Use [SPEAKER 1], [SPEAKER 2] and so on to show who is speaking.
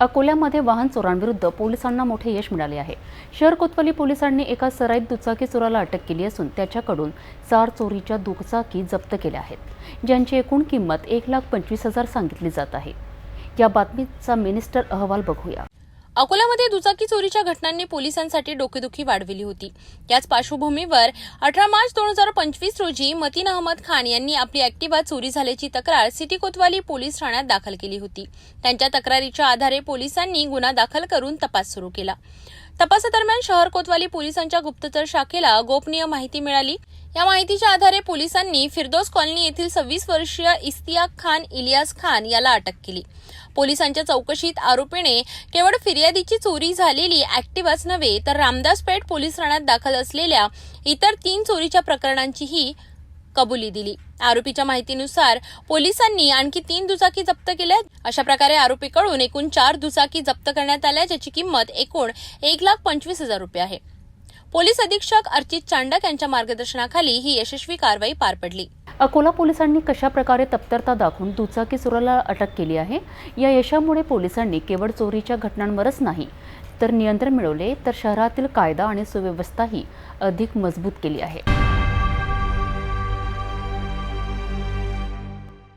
[SPEAKER 1] अकोल्यामध्ये वाहन चोरांविरुद्ध पोलिसांना मोठे यश मिळाले आहे. शहर कोतवाली पोलिसांनी एका सराईत दुचाकी चोराला अटक केली असून त्याच्याकडून चार चोरीच्या दुचाकी जप्त केल्या आहेत ज्यांची एकूण किंमत एक लाख पंचवीस हजार सांगितली जात आहे. या बातमीचा मिनिस्टर अहवाल बघूया.
[SPEAKER 2] अकोल्यामध्ये दुचाकी चोरीच्या घटनांनी पोलिसांसाठी डोकेदुखी वाढविली होती. याच पार्श्वभूमीवर अठरा मार्च दोन हजार पंचवीस रोजी मतीन अहमद खान यांनी आपली अॅक्टिवा चोरी झाल्याची तक्रार सिटी कोतवाली पोलीस ठाण्यात दाखल केली होती. त्यांच्या तक्रारीच्या आधारे पोलिसांनी गुन्हा दाखल करून तपास सुरू केला. तपासादरम्यान शहर कोतवाली पोलिसांच्या गुप्तचर शाखेला गोपनीय माहिती मिळाली. या माहितीच्या आधारे पोलिसांनी फिरदोस कॉलनी येथील सव्वीस वर्षीय इस्तियाक खान इलियास खान याला अटक केली. पोलिसांच्या चौकशीत आरोपीने केवळ फिर्यादीची चोरी झालेली ऍक्टिव्हाच नव्हे तर रामदास पेठ पोलीस ठाण्यात दाखल असलेल्या इतर तीन चोरीच्या प्रकरणांचीही कबुली दिली. आरोपीच्या माहितीनुसार पोलिसांनी आणखी तीन दुचाकी जप्त केल्या अशा प्रकारे आरोपीकडून एकूण चार दुचाकी जप्त करण्यात आल्या ज्याची किंमत एकूण एक लाख पंचवीस हजार रुपये आहे. पोलीस अधीक्षक अर्चित चांडक यांच्या मार्गदर्शनाखाली ही यशस्वी कारवाई पार पडली.
[SPEAKER 1] अकोला पोलिसांनी कशा प्रकारे तत्परता दाखवून दुचाकी चोराला अटक केली आहे? या यशामुळे पोलिसांनी केवळ चोरीच्या घटनांवरच नाही तर नियंत्रण मिळवले तर शहरातील कायदा आणि सुव्यवस्थाही अधिक मजबूत केली आहे.